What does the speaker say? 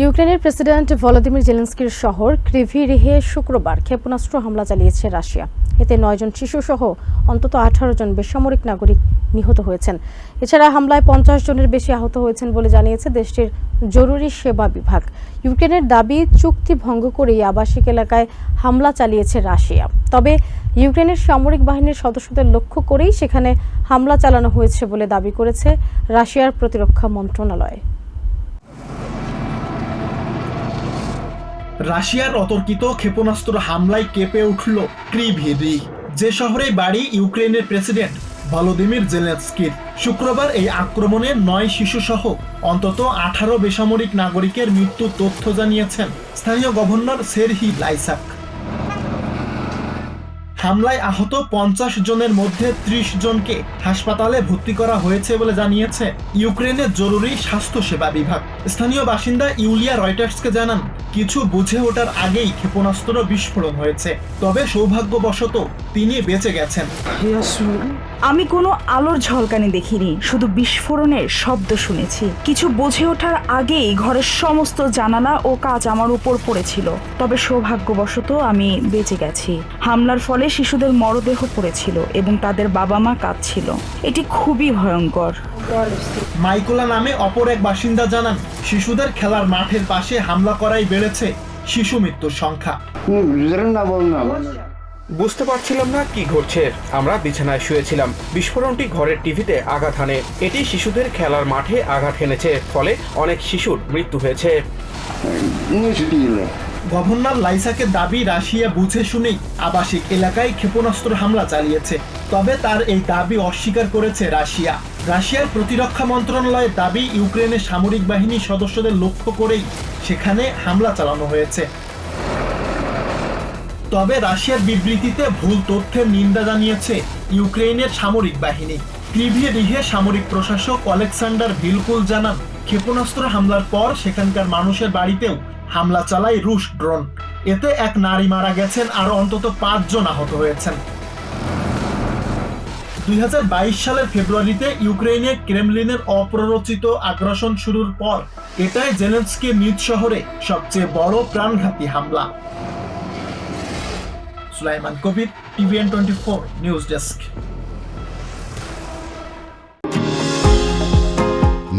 ইউক্রেনের president Volodymyr জেলেন্সকির শহর Kryvyi ক্রিভিরিহে শুক্রবার ক্ষেপণাস্ত্র হামলা চালিয়েছে রাশিয়া। এতে নয়জন শিশুসহ অন্তত আঠারো জন বেসামরিক নাগরিক নিহত হয়েছেন। এছাড়া হামলায় পঞ্চাশ জনের বেশি আহত হয়েছেন বলে জানিয়েছে দেশটির জরুরি সেবা বিভাগ। ইউক্রেনের দাবি, চুক্তি ভঙ্গ করেই আবাসিক এলাকায় হামলা চালিয়েছে রাশিয়া। তবে ইউক্রেনের সামরিক বাহিনীর সদস্যদের লক্ষ্য করেই সেখানে হামলা চালানো হয়েছে বলে দাবি করেছে রাশিয়ার প্রতিরক্ষা মন্ত্রণালয়। রাশিয়ার অতর্কিত ক্ষেপণাস্ত্র হামলায় কেঁপে উঠল ক্রিভিরি। যে শহরে বাড়ি ইউক্রেনের প্রেসিডেন্ট ভলোদিমির জেলেন্সকির শুক্রবার এই আক্রমণে নয় শিশুসহ অন্তত আঠারো বেসামরিক নাগরিকের মৃত্যুর তথ্য জানিয়েছেন স্থানীয় গভর্নর সেরহি লাইসাক। হামলায় আহত পঞ্চাশ জনের মধ্যে ত্রিশ জনকে হাসপাতালে ভর্তি করা হয়েছে বলে জানিয়েছে ইউক্রেনের জরুরি স্বাস্থ্য সেবা বিভাগ। স্থানীয় বাসিন্দা ইউলিয়া রয়টার্সকে জানান, কিছু বুঝে ওঠার আগেই ক্ষেপণাস্ত্র বিস্ফোরণ হয়েছে, তবে সৌভাগ্যবশত তিনি বেঁচে গেছেন। আমি কোনো আলোর ঝলকানি দেখিনি, শুধু বিস্ফোরণের শব্দ শুনেছি। কিছু বুঝে ওঠার আগেই ঘরের সমস্ত জানালা ও কাজ আমার উপর পড়েছিল, তবে সৌভাগ্যবশত আমি বেঁচে গেছি। হামলার ফলে শিশুদের মরদেহ পড়েছিল এবং তাদের বাবা মা কাঁদছিল। এটি খুবই ভয়ঙ্কর। মাইকোলা নামে অপর এক বাসিন্দা জানান শিশুদের খেলার মাঠের পাশে হামলা করাই বেড়েছে শিশু মৃত্যুর সংখ্যা। বুঝতে পারছিলাম না কি ঘটছে। আমরা বিছানায় শুয়েছিলাম। বিস্ফোরণটি ঘরের টিভিতে আঘাত হানে। এটি শিশুদের খেলার মাঠে আঘাত হেনেছে ফলে অনেক শিশুর মৃত্যু হয়েছে। গভর্নর লাইসাকের দাবি রাশিয়া বুঝে শুনেই আবাসিক এলাকায় ক্ষেপণাস্ত্র হামলা চালিয়েছে। তবে তার এই দাবি অস্বীকার করেছে রাশিয়া। রাশিয়ার প্রতিরক্ষা মন্ত্রণালয়ের দাবি ইউক্রেনের সামরিক বাহিনীর সদস্যদের লক্ষ্য করেই সেখানে হামলা চালানো হয়েছে। তবে রাশিয়ার বিবৃতিতে ভুল তথ্যের নিন্দা জানিয়েছে ইউক্রেনের সামরিক বাহিনী। ক্রিভিয়ে রিহে সামরিক প্রশাসক অলেকসান্ডার ভিলকুল জানান, ক্ষেপণাস্ত্র হামলার পর সেখানকার মানুষের বাড়িতেও হামলা চালায় রুশ ড্রোন। এতে এক নারী মারা গেছেন আর অন্তত পাঁচজন আহত হয়েছেন। দুই সালের ফেব্রুয়ারিতে ইউক্রেনে ক্রেমলিনের অপ্ররোচিত আগ্রাসন শুরুর পর এটাই জেলেন্সকির নিজ শহরে সবচেয়ে বড় প্রাণঘাতী হামলা। Sulaiman Kabir, TVN twenty four news desk.